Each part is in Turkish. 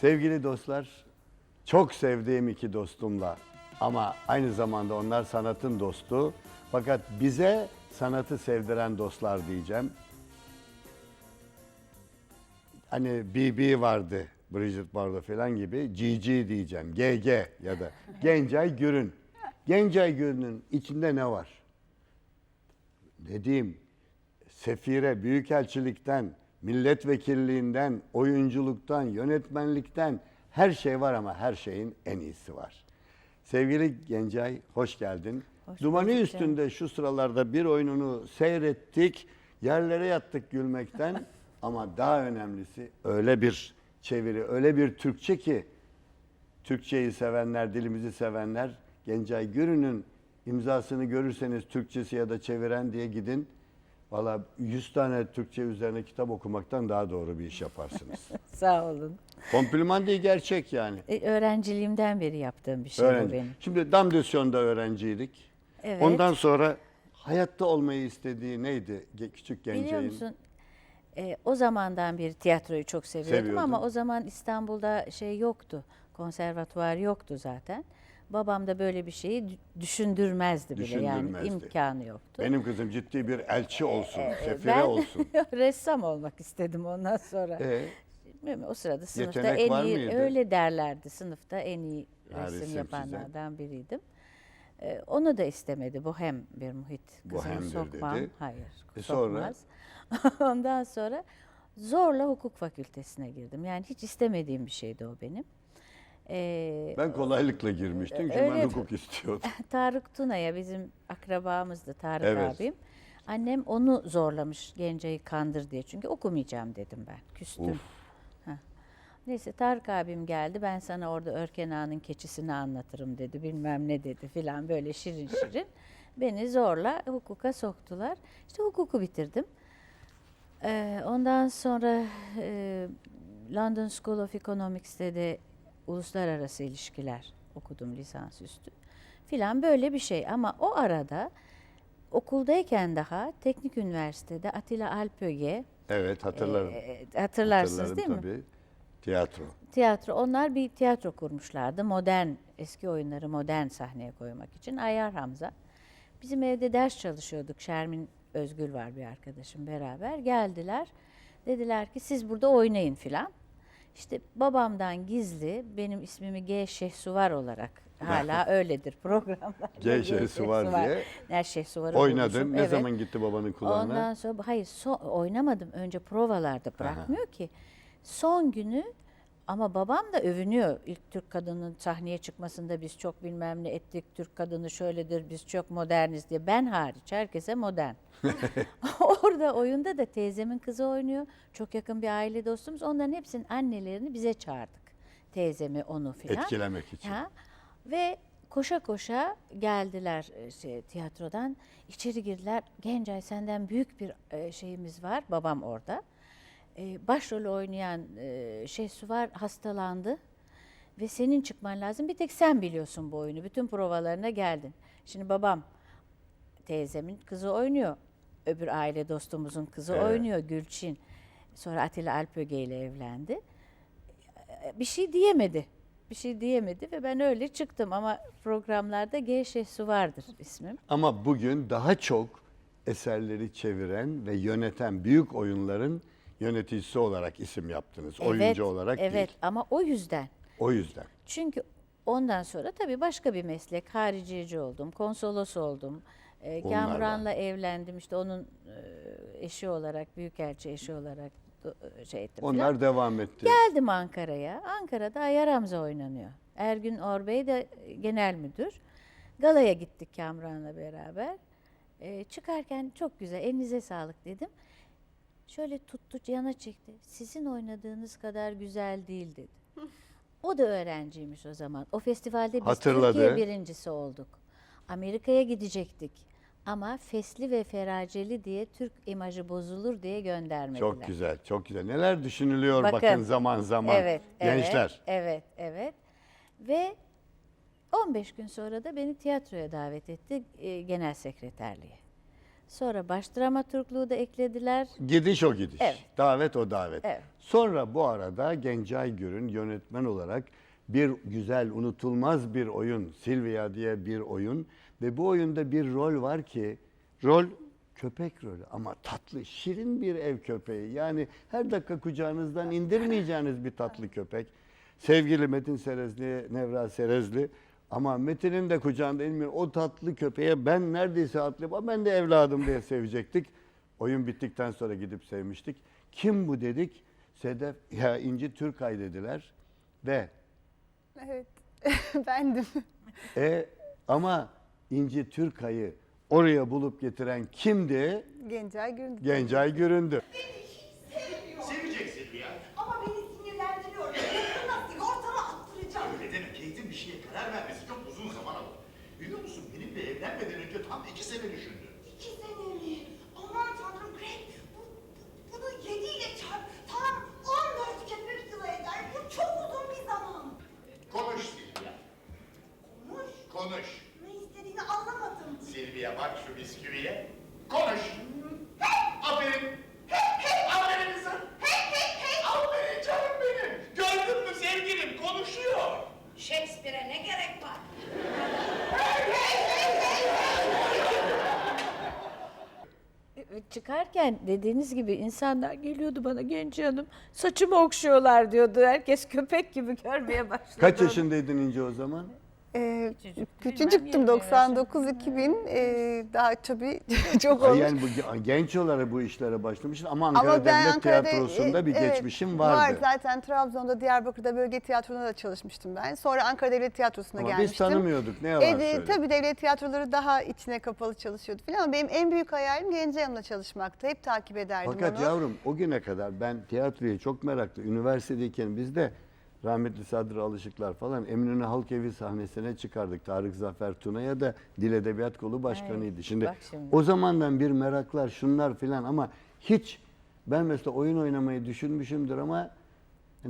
Sevgili dostlar, çok sevdiğim iki dostumla ama aynı zamanda onlar sanatın dostu. Fakat bize sanatı sevdiren dostlar diyeceğim. Hani BB vardı, Bridget Bardot falan gibi. GG diyeceğim, GG ya da Gencay Gürün. Gencay Gürün'ün içinde ne var? Ne diyeyim? Sefire, büyükelçilikten, milletvekilliğinden, oyunculuktan, yönetmenlikten her şey var ama her şeyin en iyisi var. Sevgili Gencay, hoş geldin. Hoş Dumanı bulduk üstünde şu sıralarda bir oyununu seyrettik. Yerlere yattık gülmekten ama daha önemlisi öyle bir çeviri, öyle bir Türkçe ki Türkçeyi sevenler, dilimizi sevenler Gencay Gürün'ün imzasını görürseniz Türkçesi ya da çeviren diye gidin. Valla 100 tane Türkçe üzerine kitap okumaktan daha doğru bir iş yaparsınız. Sağ olun. Kompliman değil gerçek yani. E, öğrenciliğimden beri yaptığım bir şey bu Öğrenci. benim. Şimdi Damdösyon'da öğrenciydik. Evet. Ondan sonra hayatta olmayı istediği neydi küçük Biliyor Gencay'ın? musun? e, o zamandan beri tiyatroyu çok seviyordum Seviyordun. ama o zaman İstanbul'da şey yoktu. Konservatuvar yoktu zaten. Babam da böyle bir şeyi dü- düşündürmezdi bile yani Düşündürmezdi. imkanı yoktu. Benim kızım ciddi bir elçi olsun, sefire Ee, ben olsun. ressam olmak istedim ondan sonra. Ee, Bilmiyorum, o sırada sınıfta Yetenek en iyi mıydı? öyle derlerdi. Sınıfta en iyi Ha, resim resim yapanlardan biriydim. Ee, onu da istemedi. Bohem bir muhit. Kızımı Bohemdir sokmam. dedi. Hayır. E sonra? sokmaz. Ondan sonra zorla hukuk fakültesine girdim. Yani hiç istemediğim bir şeydi o benim. Ee, ben kolaylıkla girmiştim çünkü ben hukuk istiyordum. Tarık Tuna'ya bizim akrabamızdı Tarık Evet. abim. Annem onu zorlamış Gencay'ı kandır diye. Çünkü okumayacağım dedim ben. Küstüm. Neyse Tarık abim geldi. Ben sana orada Örken Ağa'nın keçisini anlatırım dedi. Bilmem ne dedi filan böyle şirin şirin. Beni zorla hukuka soktular. İşte hukuku bitirdim. Ee, ondan sonra e, London School of Economics'te de uluslararası ilişkiler okudum lisansüstü filan böyle bir şey. Ama o arada okuldayken daha Teknik Üniversitede Atilla Alpöge Evet hatırlarım. e, hatırlarsınız Hatırlarım değil mi? tabii. Tiyatro. Tiyatro. Onlar bir tiyatro kurmuşlardı. Modern, eski oyunları modern sahneye koymak için. Ayar Hamza. Bizim evde ders çalışıyorduk. Şermin Özgül var bir arkadaşım beraber. Geldiler. Dediler ki siz burada oynayın filan. İşte babamdan gizli benim ismimi G Şehsuvar olarak hala öyledir programlarda. G Şehsuvar diye Her Şehsuvar'ı Oynadın. bulmuşum. Ne Evet. zaman gitti babanın kulağına? Ondan sonra hayır so- oynamadım. Önce provalarda bırakmıyor ki. Son günü ama babam da övünüyor. İlk Türk kadının sahneye çıkmasında biz çok bilmem ne ettik. Türk kadını şöyledir, biz çok moderniz diye. Ben hariç herkese modern. Orada oyunda da teyzemin kızı oynuyor. Çok yakın bir aile dostumuz. Onların hepsinin annelerini bize çağırdık. Teyzemi, onu filan. Etkilemek için. Ha, ve koşa koşa geldiler e, şey, tiyatrodan. İçeri girdiler. Gencay senden büyük bir e, şeyimiz var. Babam orada. E, başrolü oynayan e, Şehsu var hastalandı. Ve senin çıkman lazım. Bir tek sen biliyorsun bu oyunu. Bütün provalarına geldin. Şimdi babam teyzemin kızı oynuyor. Öbür aile dostumuzun kızı Evet. oynuyor Gülçin. Sonra Atilla Alpöge ile evlendi. Bir şey diyemedi. Bir şey diyemedi ve ben öyle çıktım ama programlarda G Şehsu vardır ismim. Ama bugün daha çok eserleri çeviren ve yöneten büyük oyunların yöneticisi olarak isim yaptınız. Oyuncu olarak evet değil. ama o yüzden. O yüzden. Çünkü ondan sonra tabii başka bir meslek, hariciyeci oldum, konsolos oldum. Onlar Kamuran'la evlendim işte onun e, eşi olarak, büyükelçi eşi olarak do- şey ettim. Onlar devam etti. Geldim Ankara'ya. Ankara'da Ayar Hamza oynanıyor. Ergün Orbey de genel müdür. Galaya gittik Kamran'la beraber. Ee, çıkarken çok güzel, elinize sağlık dedim. Şöyle tuttu, yana çekti. Sizin oynadığınız kadar güzel değil dedi. O da öğrenciymiş o zaman. O festivalde biz Hatırladı. Türkiye birincisi olduk. Amerika'ya gidecektik. Ama fesli ve feraceli diye Türk imajı bozulur diye göndermediler. Çok güzel, çok güzel. Neler düşünülüyor bakın, Bakın. zaman zaman. Evet, Gençler. Evet, evet, evet. Ve 15 gün sonra da beni tiyatroya davet etti e, genel sekreterliğe. Sonra baş dramaturgluğu da eklediler. Gidiş o gidiş. Evet. Davet o davet. Evet. Sonra bu arada Gencay Gür'ün yönetmen olarak bir güzel, unutulmaz bir oyun, Silvia diye bir oyun ve bu oyunda bir rol var ki rol köpek rolü ama tatlı, şirin bir ev köpeği. Yani her dakika kucağınızdan indirmeyeceğiniz bir tatlı köpek. Sevgili Metin Serezli, Nevra Serezli ama Metin'in de kucağında inmiyor. O tatlı köpeğe ben neredeyse atlayıp "Aa, ben de evladım diye sevecektik. Oyun bittikten sonra gidip sevmiştik. Kim bu dedik? Sedef ya İnci Türkay dediler ve Evet. Bendim. e ama İnci Türkay'ı oraya bulup getiren kimdi? Gencay Gündüz. Gencay Göründü. Sevecek Silvia. Ama beni sinirlendiriyor. Yakında sigortamı attıracağım. Öyle deme Kate'in bir şeye karar vermesi çok uzun zaman alır. Biliyor musun benimle evlenmeden önce tam iki sene düşündü. İki sene mi? Aman tanrım Greg. Bu, bu- bunu yediyle çarp. Tam 14 küpür yılı eder. Bu çok uzun bir zaman. Konuş Silvia. Konuş. Ne istediğini anlamadım. Silvia bak şu bisküviye. Konuş. Aferin. Aferin kızım. Aferin canım benim. Gördün mü sevgilim konuşuyor. Shakespeare'e ne gerek var? E, Çıkarken dediğiniz gibi insanlar geliyordu bana genç hanım saçımı okşuyorlar diyordu. Herkes köpek gibi görmeye başladı. Kaç yaşındaydın İnci o zaman? Ee, Küçücük, küçücüktüm bilmem, 99 2000 ee, daha tabii çok olmuş. Yani bu genç olarak bu işlere başlamışsın ama Ankara Ama ben Devlet Ankara'da Tiyatrosu'nda e, bir evet, geçmişim vardı. Var zaten Trabzon'da Diyarbakır'da bölge tiyatrosunda da çalışmıştım ben. Sonra Ankara Devlet Tiyatrosu'na Ama biz gelmiştim. tanımıyorduk, ne yalan E, de- söyle. Tabii devlet tiyatroları daha içine kapalı çalışıyordu falan ama benim en büyük hayalim Gencay Hanım'la çalışmaktı. Hep takip ederdim Fakat onu. yavrum o güne kadar ben tiyatroya çok meraklı. Üniversitedeyken biz de rahmetli Sadri Alışıklar falan Eminönü Halk Evi sahnesine çıkardık. Tarık Zafer Tuna'ya da Dil Edebiyat Kolu başkanıydı. Şimdi, bak şimdi. o zamandan bir meraklar şunlar filan ama hiç ben mesela oyun oynamayı düşünmüşümdür ama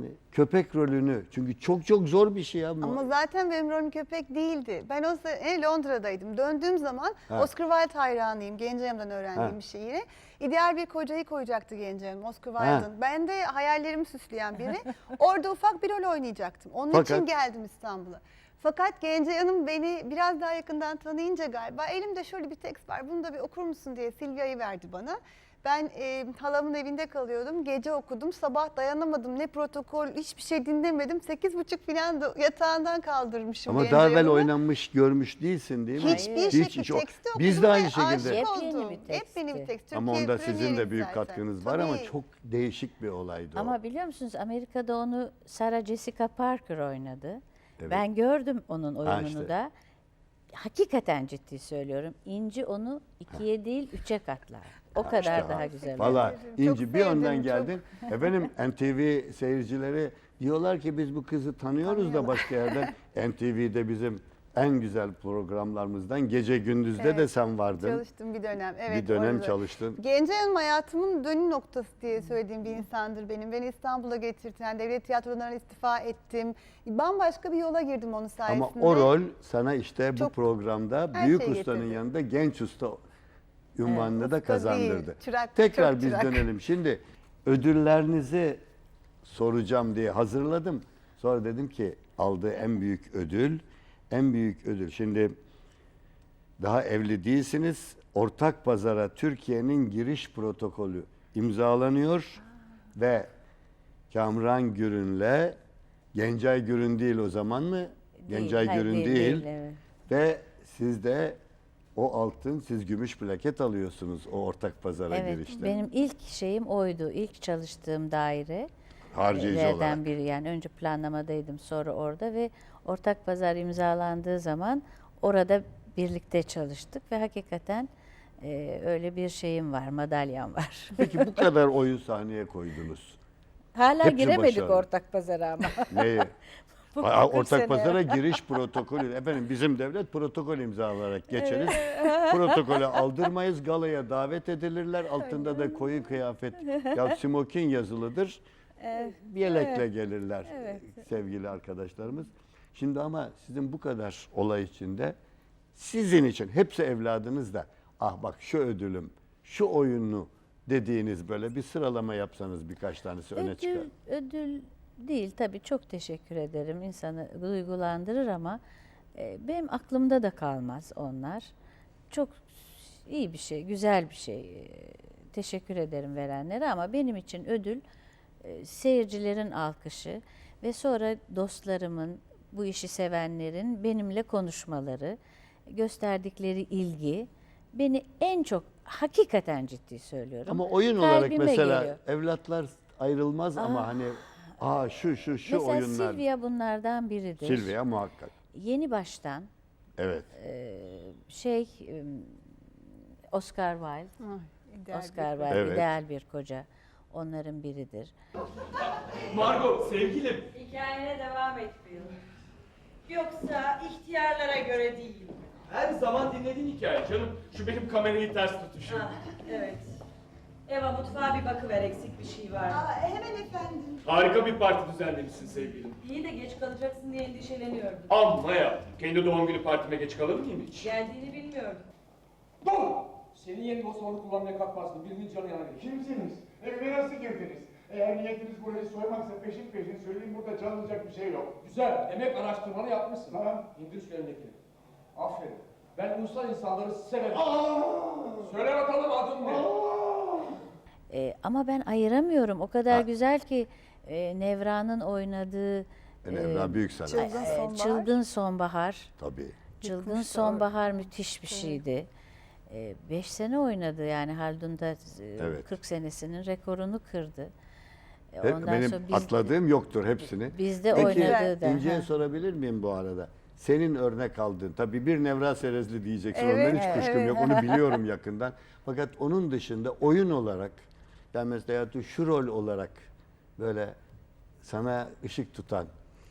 hani köpek rolünü çünkü çok çok zor bir şey bu. Ama zaten benim rolüm köpek değildi. Ben o sene Londra'daydım. Döndüğüm zaman Ha. Oscar Wilde hayranıyım. Gencayam'dan öğrendiğim Ha. bir şiiri. İdeal bir kocayı koyacaktı Gencayam, Oscar Wilde'ın. Ben de hayallerimi süsleyen biri. Orada ufak bir rol oynayacaktım. Onun Fakat- için geldim İstanbul'a. Fakat Gencay Hanım beni biraz daha yakından tanıyınca galiba elimde şöyle bir tekst var. Bunu da bir okur musun diye Silvia'yı verdi bana. Ben e, halamın evinde kalıyordum. Gece okudum. Sabah dayanamadım. Ne protokol hiçbir şey dinlemedim. Sekiz buçuk falan da yatağından kaldırmışım. Ama daha evvel oynanmış görmüş değilsin değil mi? Hiçbir Hiç, şekilde hiç o- teksti okudum. Biz de aynı şekilde. aşık Yepyeni oldum. bir. Yepyeni bir tekst. Ama Türkiye onda sizin de büyük zaten. katkınız var ama Tabii. çok değişik bir olaydı o. Ama biliyor musunuz Amerika'da onu Sarah Jessica Parker oynadı. Evet. Ben gördüm onun oyununu işte. da. Hakikaten ciddi söylüyorum. İnci onu ikiye değil üçe katlar. O kadar İşte daha abi. güzel. Valla Çok İnci bir önden sevdim, çok. geldin. Efendim NTV seyircileri diyorlar ki biz bu kızı tanıyoruz da başka yerden. NTV'de bizim en güzel programlarımızdan Gece Gündüz'de de Evet, sen vardın. Çalıştım bir dönem. Evet, bir dönem orada. çalıştın. Gencay Hanım hayatımın dönüm noktası diye söylediğim bir insandır benim. Beni İstanbul'a getirdi. Yani devlet tiyatrolarından istifa ettim. Bambaşka bir yola girdim onun sayesinde. Ama o rol sana işte bu Çok- programda büyük şeyi ustanın getirdi. yanında genç usta ünvanını da usta değil, kazandırdı. çırak, Tekrar biz çırak. dönelim. Şimdi ödüllerinizi soracağım diye hazırladım. Sonra dedim ki aldığı en büyük ödül, en büyük ödül. Şimdi daha evli değilsiniz. Ortak pazara Türkiye'nin giriş protokolü imzalanıyor ve Kamran Gürün'le Gencay Gürün değil o zaman mı? Gencay hayır, Gürün değil, değil. evet. Ve siz de o altın, siz gümüş plaket alıyorsunuz o ortak pazara Evet, girişte. benim ilk şeyim oydu. İlk çalıştığım daire. Harcayıcı lerden olarak. biri yani önce planlamadaydım sonra orada ve ortak pazar imzalandığı zaman orada birlikte çalıştık ve hakikaten e, öyle bir şeyim var, madalyam var. Peki bu kadar oyu sahneye koydunuz. Hala Hepsi giremedik başarılı. ortak pazara ama. Neyi? Bu Aa, 40 Ortak sene. pazara giriş protokolü. Efendim bizim devlet protokol imzalayarak geçeriz. Protokolü aldırmayız. Galaya davet edilirler. Altında da koyu kıyafet ya smokin yazılıdır. Bir yelekle gelirler sevgili arkadaşlarımız. Şimdi ama sizin bu kadar olay içinde sizin için hepsi evladınız da ah bak şu ödülüm şu oyunu dediğiniz böyle bir sıralama yapsanız birkaç tanesi öne çıkar. Ödül, ödül değil tabii çok teşekkür ederim. İnsanı duygulandırır ama e, benim aklımda da kalmaz onlar. Çok iyi bir şey, güzel bir şey. E, Teşekkür ederim verenlere ama benim için ödül e, seyircilerin alkışı ve sonra dostlarımın, bu işi sevenlerin benimle konuşmaları, gösterdikleri ilgi beni en çok hakikaten ciddi söylüyorum. Ama oyun olarak kalbime mesela geliyor. evlatlar ayrılmaz ama hani aa şu şu şu Mesela oyunlar. Silvia bunlardan biridir. Silvia muhakkak. Yeni baştan Evet. şey ım, Oscar Wilde, İdeal Oscar bir- Wilde Evet. ideal bir koca. Onların biridir. Margot sevgilim. Hikayene devam et Bill. Yoksa ihtiyarlara göre değil. Her zaman dinlediğin hikaye canım. Şu benim kamerayı ters tutuşum. Ah, evet. Eva mutfağa bir bakıver eksik bir şey var. Aa, hemen efendim. Harika bir parti düzenlemişsin sevgilim. İyi de geç kalacaksın diye endişeleniyordum. Amma yaptım. Kendi doğum günü partime geç kalır mıyım hiç? Geldiğini bilmiyordum. Dur! Senin yerin o salonu kullanmaya kalkmazdım. Birinin canı yanar. Kimsiniz? Evime nasıl girdiniz? Eğer niyetiniz burayı soymaksa peşin peşin söyleyeyim burada çalınacak bir şey yok. Güzel. Demek araştırmanı yapmışsın. Ha? İndir şu elindekini. Aferin. Ben ulusal insanları severim. Aa! Söyle bakalım adın ne? Ee, ama ben ayıramıyorum. O kadar güzel ki e, Nevra'nın oynadığı Yani e, Emrah Büyük Sanat. Çılgın e, Sonbahar. Çılgın Sonbahar. Tabii. Çılgın Yıkmıştı Sonbahar müthiş bir şeydi. Ee, beş sene oynadı yani Haldun'da e, Evet. 40 senesinin rekorunu kırdı. E, Hep benim sonra biz- atladığım yoktur hepsini. Bizde oynadığı da. İnce'ye ha. sorabilir miyim bu arada? Senin örnek aldığın, tabii bir Nevra Serezli diyeceksin, Evet, ondan hiç kuşkum evet. yok, onu biliyorum yakından. Fakat onun dışında oyun olarak, yani mesela şu rol olarak böyle sana ışık tutan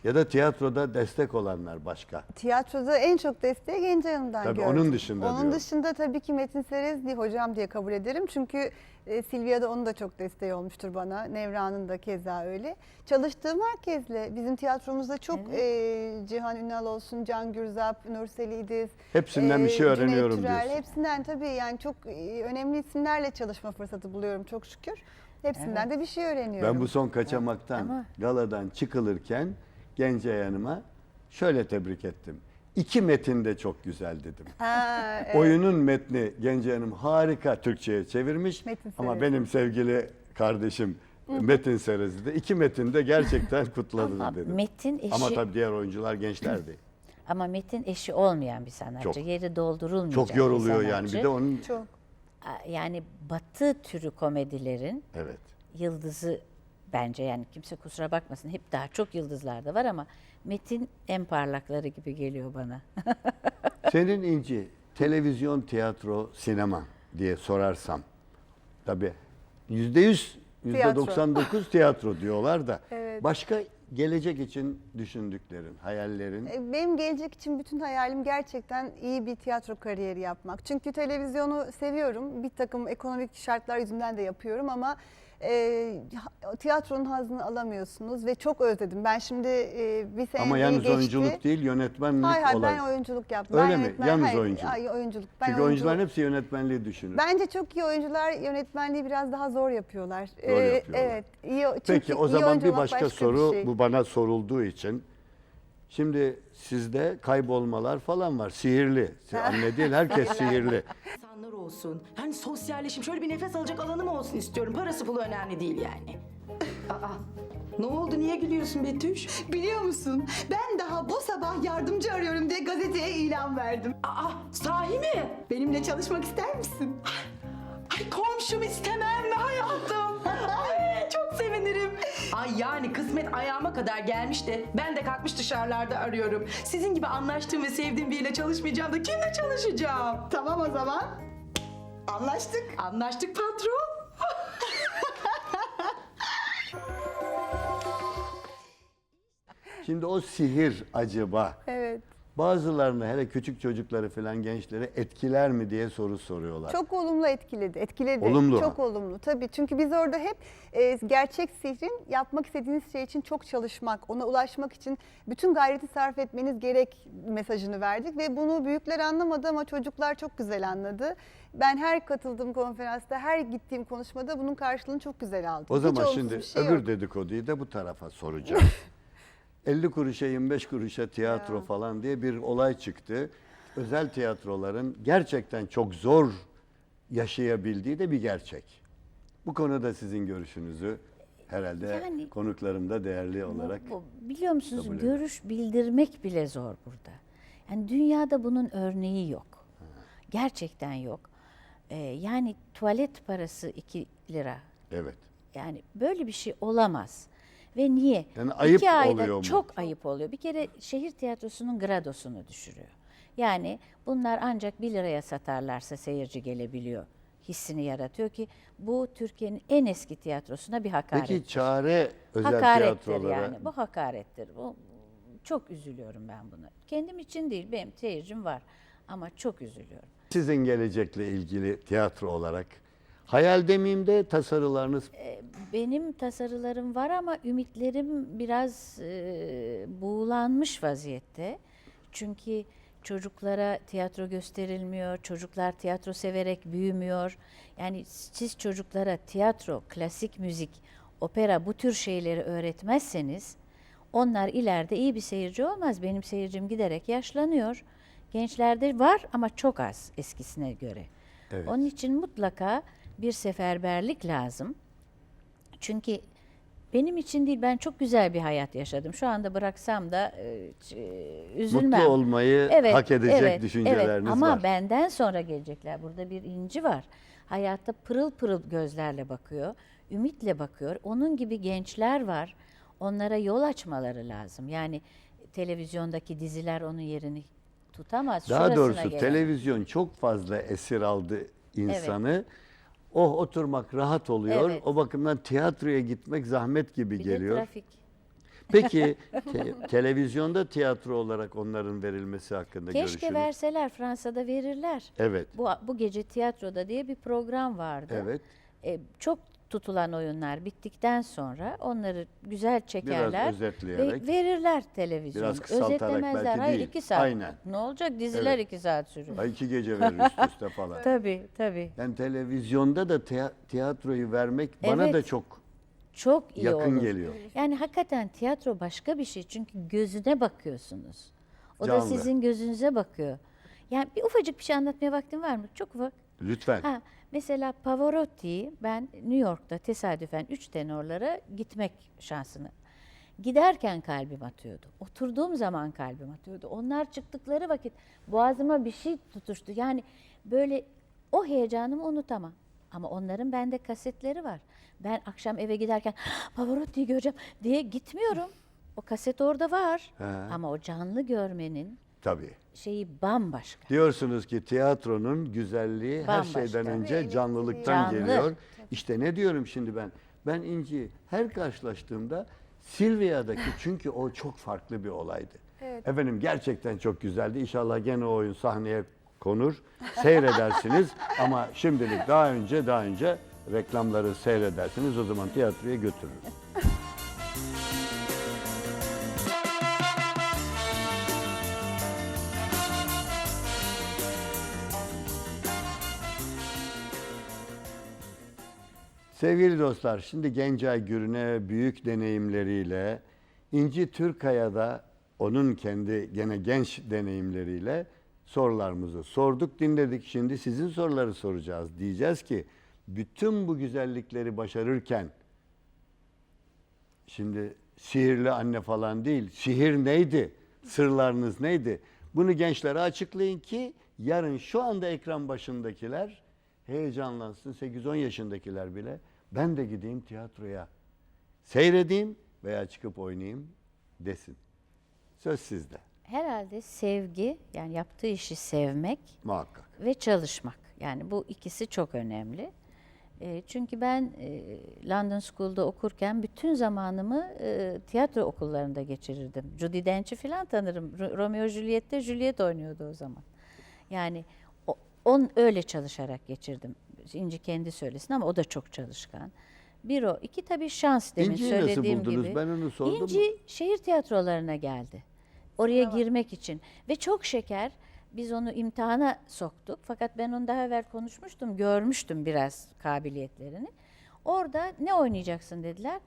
ya da tiyatroda destek olanlar başka. Tiyatroda en çok desteği Gencay Hanım'dan Tabii, gördüm. onun dışında Onun diyorum. dışında tabii ki Metin Serezli hocam diye kabul ederim. Çünkü e, Silvia da onun da çok desteği olmuştur bana. Nevra'nın da keza öyle. Çalıştığım herkesle bizim tiyatromuzda çok e, Cihan Ünal olsun, Can Gürzap, Nursel İdiz. Hepsinden bir şey Cüneyt öğreniyorum Türel, diyorsun. Hepsinden tabii yani çok e, önemli isimlerle çalışma fırsatı buluyorum çok şükür. Hepsinden de bir şey öğreniyorum. Ben bu son kaçamaktan, Ama- galadan çıkılırken Gencay Hanım'a şöyle tebrik ettim. İki metin de çok güzel dedim. Ha, evet. Oyunun metni Gencay Hanım harika Türkçe'ye çevirmiş. Metin Ama benim sevgili kardeşim Metin Serezli de iki metin de gerçekten kutladı Ama dedim. Metin eşi Ama ama, tabii diğer oyuncular gençlerdi. Metin eşi olmayan bir sanatçı. Çok. Yeri doldurulmayacak Çok bir yoruluyor yani. sanatçı. Bir de onun Çok. Yani batı türü komedilerin evet. yıldızı bence yani kimse kusura bakmasın hep daha çok yıldızlar da var ama Metin en parlakları gibi geliyor bana. Senin İnci televizyon, tiyatro, sinema diye sorarsam tabii yüzde yüz, yüzde Tiyatro. 99 tiyatro diyorlar da Evet. başka gelecek için düşündüklerin, hayallerin E, Benim gelecek için bütün hayalim gerçekten iyi bir tiyatro kariyeri yapmak. Çünkü televizyonu seviyorum. Bir takım ekonomik şartlar yüzünden de yapıyorum ama e, tiyatronun hazını alamıyorsunuz ve çok özledim. Ben şimdi e, bir sene ama yalnız geçti. oyunculuk değil yönetmenlik Hayır hayır olay. ben oyunculuk yaptım. Öyle ben mi? yönetmen- Yalnız hayır, oyunculuk. Ay, oyunculuk. Ben Çünkü oyunculuk- oyuncuların hepsi yönetmenliği düşünür. Bence çok iyi oyuncular yönetmenliği biraz daha zor yapıyorlar. Zor Ee, yapıyorlar. Evet. iyi, çünkü Peki o zaman bir başka, bir soru şey. bu bana sorulduğu için. Şimdi sizde kaybolmalar falan var. Sihirli. Anne değil herkes sihirli. İnsanlar olsun. Yani sosyalleşim. Şöyle bir nefes alacak alanım olsun istiyorum. Parası pulu önemli değil yani. Aa, ne oldu? Niye gülüyorsun Betüş? Biliyor musun? Ben daha bu sabah yardımcı arıyorum diye gazeteye ilan verdim. Aa, sahi mi? Benimle çalışmak ister misin? Ay komşum istemem mi hayatım? Sevinirim. Ay yani kısmet ayağıma kadar gelmiş de ben de kalkmış dışarılarda arıyorum. Sizin gibi anlaştığım ve sevdiğim biriyle çalışmayacağım da kimle çalışacağım? Tamam o zaman. Anlaştık. Anlaştık patron. Şimdi o sihir acaba Evet. Bazılarını hele küçük çocukları falan gençleri etkiler mi diye soru soruyorlar. Çok olumlu etkiledi. Etkiledi. Olumlu. Çok olumlu. Tabii çünkü biz orada hep e, gerçek sihrin yapmak istediğiniz şey için çok çalışmak, ona ulaşmak için bütün gayreti sarf etmeniz gerek mesajını verdik ve bunu büyükler anlamadı ama çocuklar çok güzel anladı. Ben her katıldığım konferansta, her gittiğim konuşmada bunun karşılığını çok güzel aldım. O Hiç zaman olumsuz şimdi bir şey öbür yok. dedikoduyu da bu tarafa soracağım. 50 kuruşa 25 kuruşa tiyatro falan diye bir olay çıktı. Özel tiyatroların gerçekten çok zor yaşayabildiği de bir gerçek. Bu konuda sizin görüşünüzü herhalde Yani- konuklarım da değerli olarak Bu- biliyor musunuz kabul görüş bildirmek bile zor burada. Yani dünyada bunun örneği yok. Gerçekten yok. Ee, yani tuvalet parası 2 lira. evet. Yani böyle bir şey olamaz. Ve niye? Yani ayıp İki ayda oluyor mu? Çok ayıp oluyor. Bir kere şehir tiyatrosunun gradosunu düşürüyor. Yani bunlar ancak 1 liraya satarlarsa seyirci gelebiliyor hissini yaratıyor ki bu Türkiye'nin en eski tiyatrosuna bir hakaret. Peki çare özel hakarettir tiyatrolara yani. Bu hakarettir. Bu çok üzülüyorum ben buna. Kendim için değil, benim seyircim var ama çok üzülüyorum. sizin gelecekle ilgili tiyatro olarak hayal demeyeyim de tasarılarınız Benim tasarılarım var ama ümitlerim biraz e, buğulanmış vaziyette. Çünkü çocuklara tiyatro gösterilmiyor, çocuklar tiyatro severek büyümüyor. Yani siz çocuklara tiyatro, klasik müzik, opera bu tür şeyleri öğretmezseniz onlar ileride iyi bir seyirci olmaz. Benim seyircim giderek yaşlanıyor. Gençlerde var ama çok az eskisine göre. Evet. Onun için mutlaka bir seferberlik lazım. Çünkü benim için değil ben çok güzel bir hayat yaşadım. Şu anda bıraksam da e, e, üzülmem. mutlu olmayı hak edecek düşünceleriniz evet. Ama var. benden sonra gelecekler. Burada bir inci var. Hayatta pırıl pırıl gözlerle bakıyor. Ümitle bakıyor. Onun gibi gençler var. Onlara yol açmaları lazım. Yani televizyondaki diziler onun yerini tutamaz. Daha doğrusu gelemez. televizyon çok fazla esir aldı insanı. Oh oturmak rahat oluyor. Evet. O bakımdan tiyatroya gitmek zahmet gibi Bir de geliyor. trafik. Peki te- televizyonda tiyatro olarak onların verilmesi hakkında Keşke görüşünüz? verseler Fransa'da verirler. Evet. Bu bu gece tiyatroda diye bir program vardı. Evet. E, çok tutulan oyunlar bittikten sonra onları güzel çekerler ve verirler televizyonda. Biraz kısaltarak Özetlemezler. belki Hayır değil. iki saat. Aynen. Ne olacak? Diziler Evet. iki saat sürüyor. Ay iki gece verir üst üste falan. Tabii tabii. Yani televizyonda da tiya- tiyatroyu vermek bana Evet. da çok Çok iyi yakın olur. geliyor. Yani hakikaten tiyatro başka bir şey çünkü gözüne bakıyorsunuz. O da Canlı. sizin gözünüze bakıyor. Yani bir ufacık bir şey anlatmaya vaktin var mı? Çok ufak. Lütfen. Ha, mesela Pavarotti'yi ben New York'ta tesadüfen üç tenorlara gitmek şansını. Giderken kalbim atıyordu. Oturduğum zaman kalbim atıyordu. Onlar çıktıkları vakit boğazıma bir şey tutuştu. Yani böyle o heyecanımı unutamam. Ama onların bende kasetleri var. Ben akşam eve giderken Pavarotti'yi göreceğim diye gitmiyorum. O kaset orada var. He. Ama o canlı görmenin Tabii. şeyi bambaşka. Diyorsunuz ki tiyatronun güzelliği her Bambaşka. şeyden önce canlılıktan Canlı. geliyor. İşte ne diyorum şimdi ben? Ben İnci her karşılaştığımda Silvia'daki çünkü o çok farklı bir olaydı. Evet. Efendim gerçekten çok güzeldi. İnşallah gene o oyun sahneye konur. Seyredersiniz ama şimdilik daha önce daha önce reklamları seyredersiniz. O zaman tiyatroya götürürüz. Sevgili dostlar, şimdi Gencay Gürün'e büyük deneyimleriyle, İnci Türkaya'da onun kendi gene genç deneyimleriyle sorularımızı sorduk, dinledik. Şimdi sizin soruları soracağız. Diyeceğiz ki bütün bu güzellikleri başarırken şimdi sihirli anne falan değil, sihir neydi? Sırlarınız neydi? Bunu gençlere açıklayın ki yarın şu anda ekran başındakiler heyecanlansın. 8-10 yaşındakiler bile ben de gideyim tiyatroya seyredeyim veya çıkıp oynayayım desin. Söz sizde Herhalde sevgi yani yaptığı işi sevmek muhakkak. ve çalışmak. Yani bu ikisi çok önemli. E, çünkü ben e, London School'da okurken bütün zamanımı e, tiyatro okullarında geçirirdim. Judy Dench'i falan tanırım. Ro- Romeo Juliet'te Juliet oynuyordu o zaman. Yani on öyle çalışarak geçirdim. İnci kendi söylesin ama o da çok çalışkan. Bir o. iki tabii şans demin İnci'yi nasıl söylediğim buldunuz? gibi. Ben onu sordum. İnci şehir tiyatrolarına geldi. Oraya girmek için. Ve çok şeker. Biz onu imtihana soktuk. Fakat ben onu daha evvel konuşmuştum. Görmüştüm biraz kabiliyetlerini. Orada ne oynayacaksın dediler.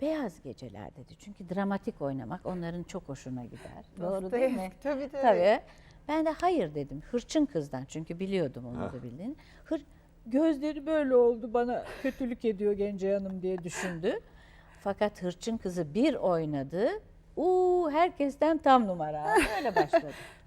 Beyaz geceler dedi. Çünkü dramatik oynamak onların çok hoşuna gider. Doğru değil mi? Tabii tabii. Tabii. Ben de hayır dedim. Hırçın kızdan çünkü biliyordum onu da bildiğini. Hır, gözleri böyle oldu bana kötülük ediyor Gence Hanım diye düşündü. Fakat hırçın kızı bir oynadı. Uuu herkesten tam numara. Öyle başladı.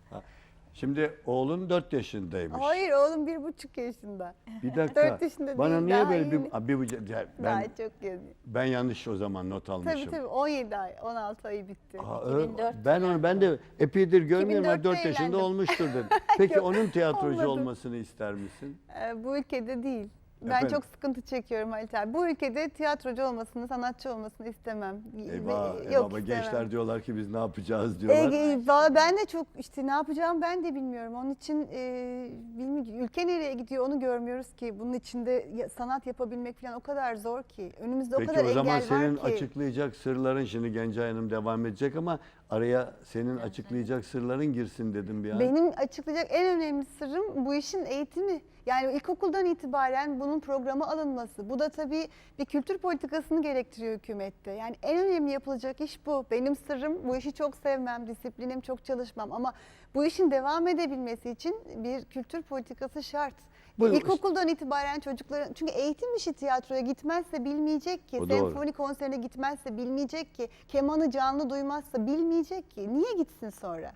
Şimdi oğlun 4 yaşındaymış. Hayır oğlum bir buçuk yaşında. Bir dakika. Dört yaşında Bana değil, niye daha böyle bir, yeni. Aa, bir buçuk- ya Daha ben çok yeni. ben yanlış o zaman not almışım. Tabii tabii 17 ay, 16 ayı bitti. Aa, öyle- 2004 ben onu ben de epeydir görmüyorum. 2004'te 4 yaşında evlendim. olmuştur dedim. Peki Yok, onun tiyatrocu olmadı. olmasını ister misin? Ee, bu ülkede değil. Ben Efendim? çok sıkıntı çekiyorum Halit abi. Bu ülkede tiyatrocu olmasını, sanatçı olmasını istemem. Eyvah, Ve- eyvah istemem. gençler diyorlar ki biz ne yapacağız diyorlar. E, valla ben de çok işte ne yapacağım ben de bilmiyorum. Onun için e, bilmiyorum, ülke nereye gidiyor onu görmüyoruz ki. Bunun içinde ya- sanat yapabilmek falan o kadar zor ki. Önümüzde o Peki kadar o zaman engel senin var ki. açıklayacak sırların şimdi Gencay Hanım devam edecek ama araya senin açıklayacak sırların girsin dedim bir an. Benim açıklayacak en önemli sırrım bu işin eğitimi. Yani ilkokuldan itibaren bunun programı alınması. Bu da tabii bir kültür politikasını gerektiriyor hükümette. Yani en önemli yapılacak iş bu. Benim sırrım bu işi çok sevmem, disiplinim çok çalışmam ama bu işin devam edebilmesi için bir kültür politikası şart. Bu- İlkokuldan itibaren çocukların çünkü eğitim işi tiyatroya gitmezse bilmeyecek ki, O doğru. senfoni konserine gitmezse bilmeyecek ki, kemanı canlı duymazsa bilmeyecek ki. Niye gitsin sonra?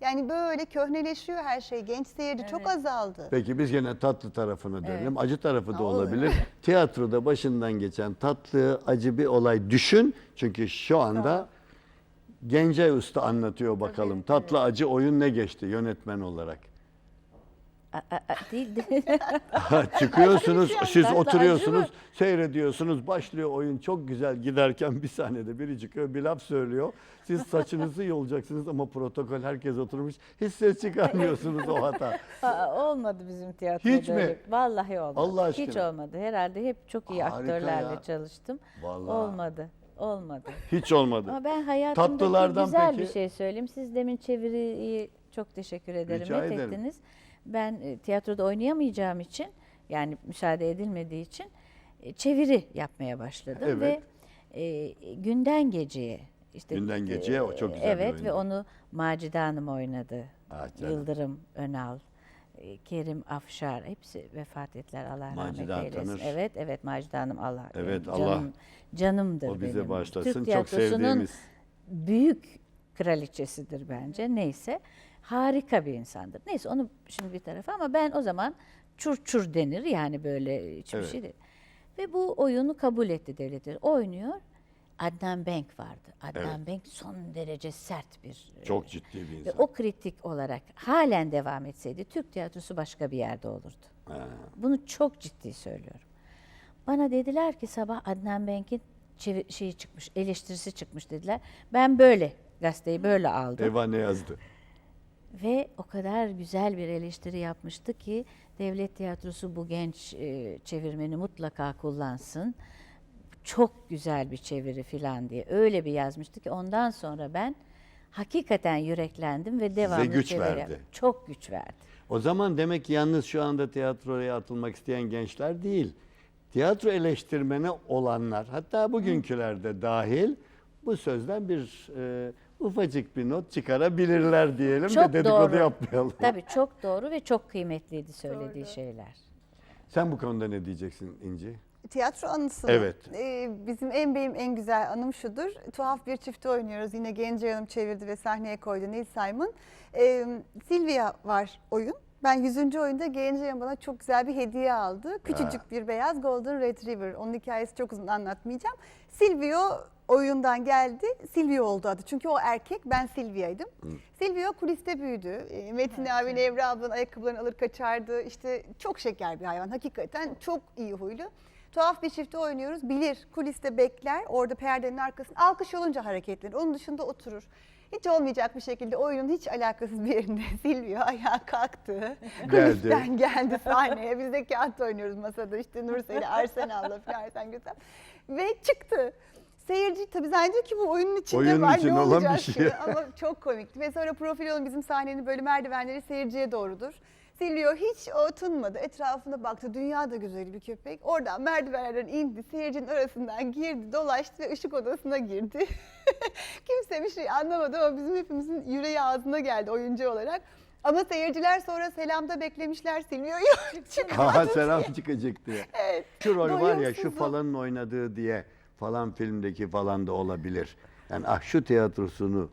Yani böyle köhneleşiyor her şey. Genç seyirci çok azaldı. Peki biz gene tatlı tarafına dönelim. Acı tarafı da olur. olabilir. Tiyatroda başından geçen tatlı, acı bir olay düşün. Çünkü şu anda Gencay Usta anlatıyor bakalım. tatlı acı oyun ne geçti yönetmen olarak? A- a- a- değil, değil. Çıkıyorsunuz, siz oturuyorsunuz, seyrediyorsunuz. Başlıyor oyun çok güzel giderken bir sahnede biri çıkıyor, bir laf söylüyor. Siz saçınızı yolacaksınız ama protokol herkes oturmuş. Hiç ses çıkarmıyorsunuz o hata. Aa, olmadı bizim tiyatroda Hiç mi? Vallahi olmadı. Allah Hiç aşkına. olmadı. Herhalde hep çok iyi Harika aktörlerle ya. çalıştım. Vallahi. Olmadı. Olmadı. Hiç olmadı. Ama ben hayatımda Tatlılardan güzel bir peki? şey söyleyeyim. Siz demin çeviriyi çok teşekkür ederim. Rica ederim. ettiniz. Ben e, tiyatroda oynayamayacağım için yani müsaade edilmediği için e, çeviri yapmaya başladım Evet. ve e, günden geceye işte Günden Geceye, o çok güzel bir Evet oyundu. ve onu Macide Hanım oynadı. Ah canım. Yıldırım Önal, e, Kerim Afşar hepsi vefat ettiler Allah Macide rahmet eylesin. tanır. Evet evet Macide Hanım Allah Evet, benim Allah canım, canımdır O bize benim. bağışlasın. Türk Çok sevdiğimiz. büyük kraliçesidir bence. Neyse harika bir insandır. Neyse onu şimdi bir tarafa ama ben o zaman çur çur denir yani böyle hiçbir Evet. şey değil. Ve bu oyunu kabul etti devletler. Oynuyor. Adnan Bank vardı. Adnan Evet. Bank son derece sert bir e, Çok ciddi bir ve insan. o kritik olarak halen devam etseydi Türk tiyatrosu başka bir yerde olurdu. Ha. Bunu çok ciddi söylüyorum. Bana dediler ki sabah Adnan Benk'in çevi- şeyi çıkmış, eleştirisi çıkmış dediler. Ben böyle gazeteyi böyle aldım. Eva ne yazdı? Ve o kadar güzel bir eleştiri yapmıştı ki devlet tiyatrosu bu genç e, çevirmeni mutlaka kullansın. Çok güzel bir çeviri filan diye öyle bir yazmıştı ki ondan sonra ben hakikaten yüreklendim ve devamlı güç çeviri verdi. Çok güç verdi. O zaman demek ki yalnız şu anda tiyatroya atılmak isteyen gençler değil. Tiyatro eleştirmeni olanlar, hatta bugünküler de dahil bu sözden bir e, ufacık bir not çıkarabilirler diyelim Çok de dedikodu doğru. yapmayalım. Tabii çok doğru ve çok kıymetliydi söylediği şeyler. Sen bu konuda ne diyeceksin İnci? Tiyatro anısı? Evet. Ee, bizim en benim en güzel anım şudur. Tuhaf bir çifte oynuyoruz. Yine Gencay Hanım çevirdi ve sahneye koydu Neil Simon. Ee, Silvia var oyun. Ben 100. oyunda Gencay Hanım bana çok güzel bir hediye aldı. Küçücük bir beyaz Golden Retriever. Onun hikayesi çok uzun anlatmayacağım. Silvio oyundan geldi. Silvio oldu adı. Çünkü o erkek ben Silvia'ydım. Silvio kuliste büyüdü. E, Metin abinin Evra ablanın ayakkabılarını alır kaçardı. İşte çok şeker bir hayvan. Hakikaten çok iyi huylu. Tuhaf bir çifte oynuyoruz. Bilir kuliste bekler. Orada perdenin arkasında alkış olunca hareketlenir. Onun dışında oturur. Hiç olmayacak bir şekilde oyunun hiç alakasız bir yerinde Silvio ayağa kalktı. Geldi. Kulisten geldi sahneye. Biz de kağıt oynuyoruz masada işte Nurseli, Arsenal'la falan Arsen Güzel. Ve çıktı. Seyirci tabii zannediyor ki bu oyunun içinde Oyunun var içinde ne olan bir olacak şey. diye. Ama çok komikti. Ve sonra profil olan bizim sahnenin böyle merdivenleri seyirciye doğrudur. Silvio hiç otunmadı. Etrafına baktı. Dünya da güzel bir köpek. Oradan merdivenlerden indi. Seyircinin arasından girdi, dolaştı ve ışık odasına girdi. Kimse bir şey anlamadı ama bizim hepimizin yüreği ağzına geldi oyuncu olarak. Ama seyirciler sonra selamda beklemişler Silvio'yu. Çıkmadı. Ha selam çıkacak diye. Evet. Şu rol var ya şu Doyumsuzluk. falanın oynadığı diye falan filmdeki falan da olabilir. Yani ah şu tiyatrosunu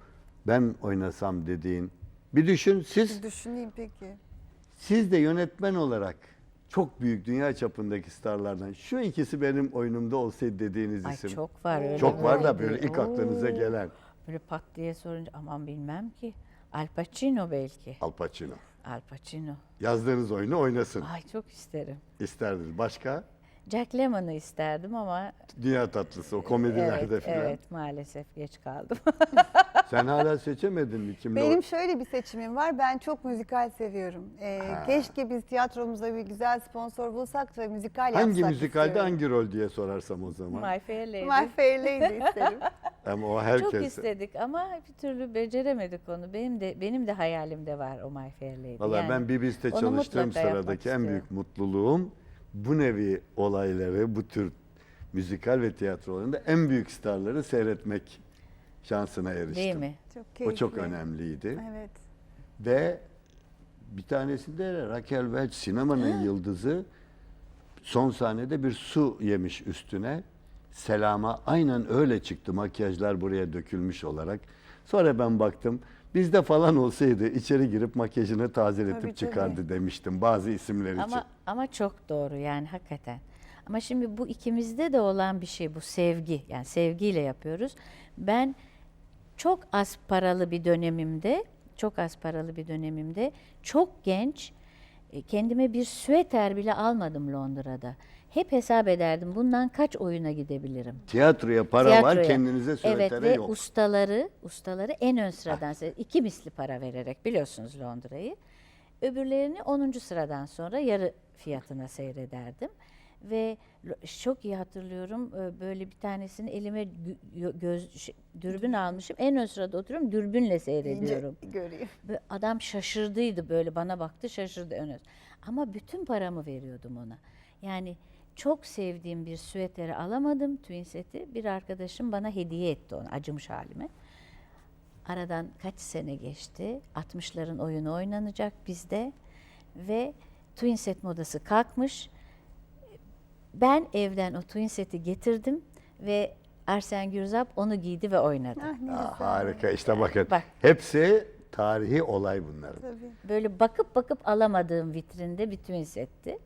ben oynasam dediğin. Bir düşün siz Düşüneyim peki. siz de yönetmen olarak çok büyük dünya çapındaki starlardan şu ikisi benim oyunumda olsaydı dediğiniz Ay isim. çok var öyle. Çok var da böyle. ilk aklınıza Oo. gelen Böyle pat diye sorunca aman bilmem ki. Al Pacino belki. Al Pacino. Al Pacino. Yazdığınız oyunu oynasın Ay çok isterim. isterdiniz. Başka? Jack Lemmon'ı isterdim ama Dünya tatlısı o komedilerde evet, filan. evet maalesef geç kaldım. Sen hala seçemedin mi kimle Benim o- şöyle bir seçimim var. Ben çok müzikal seviyorum. Ee, keşke biz tiyatromuzda bir güzel sponsor bulsak da müzikal yapsak Hangi müzikalde istiyorum. hangi rol diye sorarsam o zaman. My Fair Lady. My Fair Lady isterim. Ama o herkes. Çok istedik ama bir türlü beceremedik onu. Benim de benim de hayalimde var o My Fair Lady. Valla Yani ben BBS'te onu çalıştığım mutlaka yapmak sıradaki en istiyorum. büyük mutluluğum bu nevi olayları, bu tür müzikal ve tiyatrolarında en büyük starları seyretmek şansına eriştim. Değil mi? Çok O çok keyifli. önemliydi. Evet. Ve bir tanesinde de Raquel Welch sinemanın yıldızı son sahnede bir su yemiş üstüne. Selama aynen öyle çıktı makyajlar buraya dökülmüş olarak. Sonra ben baktım bizde falan olsaydı içeri girip makyajını tazeletip Tabii, çıkardı demiştim bazı isimler için. Ama ama çok doğru yani hakikaten. Ama şimdi bu ikimizde de olan bir şey bu sevgi. Yani sevgiyle yapıyoruz. Ben çok az paralı bir dönemimde, çok az paralı bir dönemimde çok genç e, kendime bir süeter bile almadım Londra'da. Hep hesap ederdim bundan kaç oyuna gidebilirim. Tiyatroya para var Tiyatroya. kendinize Evet söylere ve yok. ustaları, ustaları en ön sıradan se- iki misli para vererek biliyorsunuz Londra'yı. Öbürlerini 10. sıradan sonra yarı fiyatına seyrederdim. Ve çok iyi hatırlıyorum e, böyle bir tanesini elime göz şey, dürbün almışım. En ön sırada oturuyorum dürbünle seyrediyorum. İnce göreyim. Ve adam şaşırdıydı böyle bana baktı şaşırdı ön. Ama bütün paramı veriyordum ona. Yani çok sevdiğim bir süveteri alamadım twin seti. Bir arkadaşım bana hediye etti onu acımış halime. Aradan kaç sene geçti. 60'ların oyunu oynanacak bizde. Ve twin set modası kalkmış. Ben evden o twin seti getirdim ve Arsen Gürzap onu giydi ve oynadı. Ah, ne güzel. harika işte bakın. Bak. Hepsi tarihi olay bunların. Tabii. Böyle bakıp bakıp alamadığım vitrinde bir twin setti.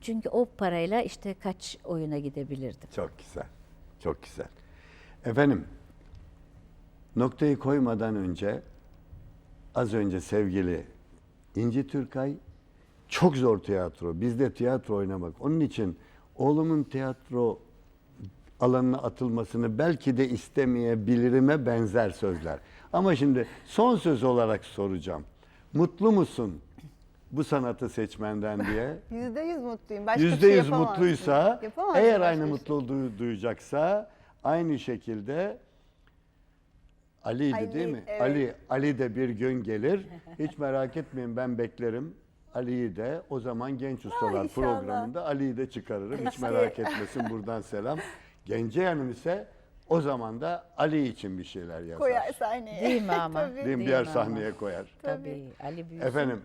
Çünkü o parayla işte kaç oyuna gidebilirdim. Çok güzel. Çok güzel. Efendim, noktayı koymadan önce az önce sevgili İnci Türkay çok zor tiyatro. Bizde tiyatro oynamak. Onun için oğlumun tiyatro alanına atılmasını belki de istemeyebilirime benzer sözler. Ama şimdi son söz olarak soracağım. Mutlu musun bu sanatı seçmenden diye? Yüzde yüz mutluyum. Başka bir Yüzde şey yüz yapamazdım. mutluysa, Yapamazdım eğer başka aynı şey. mutluluğu duyacaksa aynı şekilde Ali'ydi Ali, değil mi? evet. Ali Ali de bir gün gelir. Hiç merak etmeyin ben beklerim. Ali'yi de o zaman Genç Ustalar programında Ali'yi de çıkarırım. Hiç merak etmesin buradan selam. Gence Hanım ise o zaman da Ali için bir şeyler yazar. Koyar sahneye. Değil mi ama? Tabii. Değil mi? Ama? sahneye koyar. Tabii. Ali Büyüsün. Efendim,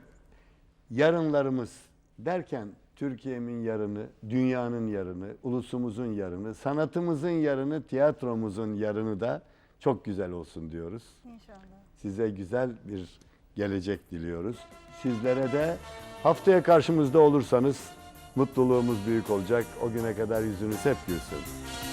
yarınlarımız derken Türkiye'min yarını, dünyanın yarını, ulusumuzun yarını, sanatımızın yarını, tiyatromuzun yarını da çok güzel olsun diyoruz. İnşallah. Size güzel bir gelecek diliyoruz. Sizlere de haftaya karşımızda olursanız mutluluğumuz büyük olacak. O güne kadar yüzünüz hep gülsün.